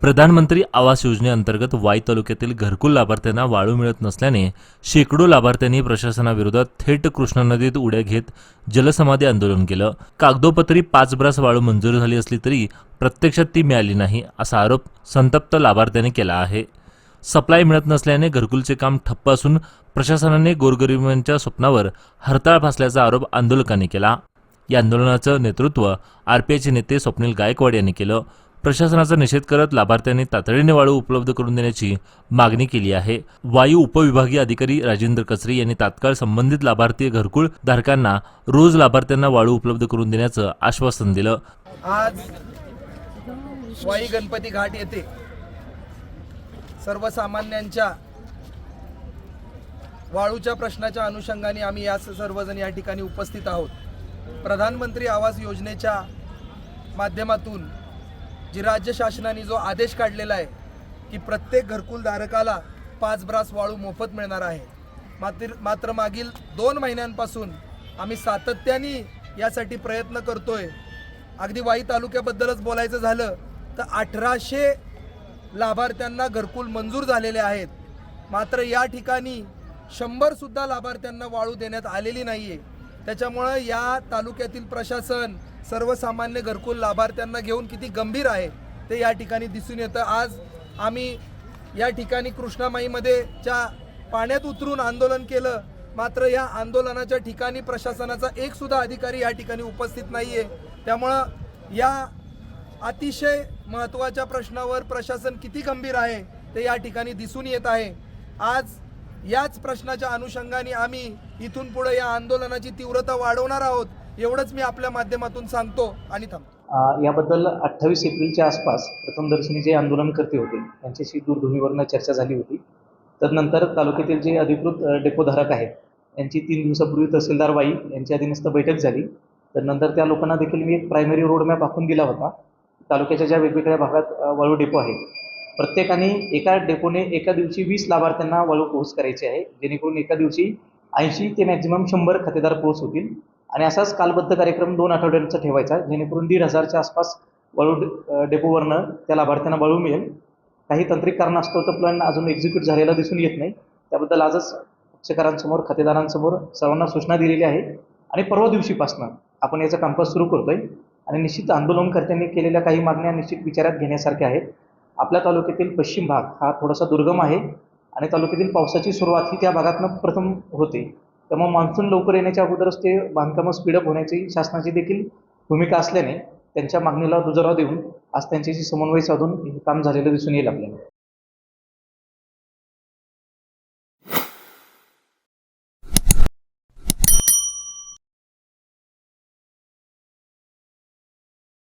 प्रधानमंत्री आवास योजनेअंतर्गत वाई तालुक्यातील घरकुल लाभार्थ्यांना वाळू मिळत नसल्याने शेकडो लाभार्थ्यांनी प्रशासनाविरोधात थेट कृष्णा नदीत उड्या घेत जलसमाधी आंदोलन केलं. कागदोपत्री पाच ब्रास वाळू मंजूर झाली असली तरी प्रत्यक्षात ती मिळाली नाही असा आरोप संतप्त लाभार्थ्यांनी केला आहे. सप्लाय मिळत नसल्याने घरकुलचे काम ठप्प असून प्रशासनाने गोरगरिबांच्या स्वप्नावर हरताळ फासल्याचा आरोप आंदोलकांनी केला. या आंदोलनाचं नेतृत्व आरपीआयचे नेते स्वप्नील गायकवाड यांनी केलं. प्रशासनाचा निषेध करत लाभार्थ्यांनी तातडीने वाळू उपलब्ध करून देण्याची मागणी केली आहे. वायू उपविभागीय अधिकारी राजेंद्र कचरे यांनी तात्काळ संबंधित लाभार्थी घरकुल धारकांना रोज लाभार्थ्यांना वाळू उपलब्ध करून देण्याचं आश्वासन दिलं. आज वाई गणपती घाट येथे सर्वसामान्यांच्या वाळूच्या प्रश्नाच्या अनुषंगाने आम्ही या सर्वजण या ठिकाणी उपस्थित आहोत. प्रधानमंत्री आवास योजनेच्या माध्यमातून जी राज्य शासनाने जो आदेश काढलेला आहे की प्रत्येक घरकुल धारकाला पाच ब्रास वाळू मोफत मिळणार आहे. मात्र मात्र मागील दोन महिन्यांपासून आम्ही सातत्याने यासाठी प्रयत्न करतोय. अगदी वाई तालुक्याबद्दलच बोलायचं झालं तर अठराशे लाभार्थ्यांना घरकुल मंजूर झालेले आहेत. मात्र या ठिकाणी शंभरसुद्धा लाभार्थ्यांना वाळू देण्यात आलेली नाही आहे त्याच्यामुळं या तालुक्यातील प्रशासन सर्वसामान्य घरकुल लाभार्थ्यांना घेऊन किती गंभीर आहे ते या ठिकाणी दिसून येतं. आज आम्ही या ठिकाणी कृष्णामाईमध्ये च्या पाण्यात उतरून आंदोलन केलं. मात्र या आंदोलनाच्या ठिकाणी प्रशासनाचा एक सुद्धा अधिकारी या ठिकाणी उपस्थित नाही आहे त्यामुळं या अतिशय महत्त्वाच्या प्रश्नावर प्रशासन किती गंभीर आहे ते या ठिकाणी दिसून येत आहे. आज याच प्रश्नाच्या अनुषंगाने आम्ही इथून पुढे या आंदोलनाची तीव्रता वाढवणार आहोत एवढंच मी आपल्या माध्यमातून सांगतो आणि थांबतो. याबद्दल अठ्ठावीस एप्रिलच्या आसपास प्रथमदर्शनी जे आंदोलनकर्ते होते त्यांच्याशी दूरध्वनीवरनं चर्चा झाली होती. तदनंतर तालुक्यातील जे अधिकृत डेपोधारक आहेत यांची तीन दिवसापूर्वी तहसीलदार वाई यांची अधीनस्थ बैठक झाली. तर नंतर त्या लोकांना देखील मी एक प्रायमरी रोडमॅप आखून दिला होता. तालुक्याच्या ज्या वेगवेगळ्या भागात वाळू डेपो आहेत प्रत्येकाने एका डेपोने एका दिवशी वीस लाभार्थ्यांना वाळू पोहोच करायची आहे. जेणेकरून एका दिवशी ऐंशी ते मॅक्झिमम शंभर खातेदार पोहोच होतील. आणि असाच कालबद्ध कार्यक्रम दोन आठवड्यांचा ठेवायचा जेणेकरून दीड हजारच्या आसपास वाळू डे- डेपोवरनं त्या लाभार्थ्यांना वाळू मिळेल. काही तांत्रिक कारणास्तव तो प्लॅन अजून एक्झिक्यूट झालेला दिसून येत नाही. त्याबद्दल आजच पक्षकारांसमोर खातेदारांसमोर सर्वांना सूचना दिलेली आहे. आणि परवा दिवशीपासनं आपण याचं कामकाज सुरू करतोय. आणि निश्चित आंदोलनकर्त्यांनी केलेल्या काही मागण्या निश्चित विचारात घेण्यासारख्या आहेत. आपल्या तालुक्यातील पश्चिम भाग हा थोडासा दुर्गम आहे आणि तालुक्यातील पावसाची सुरुवात ही त्या भागातनं प्रथम होते. त्यामुळे मान्सून लवकर येण्याच्या अगोदरच ते बांधकामं स्पीडअप होण्याची शासनाची देखील भूमिका असल्याने त्यांच्या मागणीला दुजोरा देऊन आज त्यांच्याशी समन्वय साधून हे काम झालेलं दिसून येईल आपल्याला.